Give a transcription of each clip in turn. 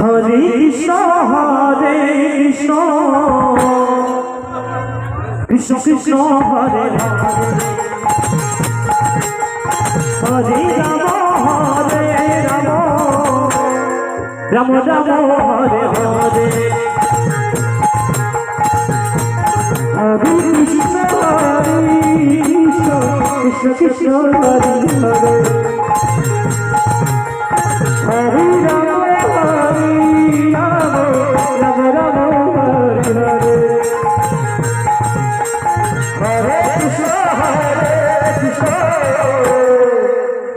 Hare Krishna Krishna Krishna Hare Hare Ram Hare Ram. Ram Ram Hare Hare. Hare Krishna Krishna Krishna Hare Hare.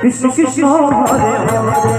Krishna Krishna Hare Hare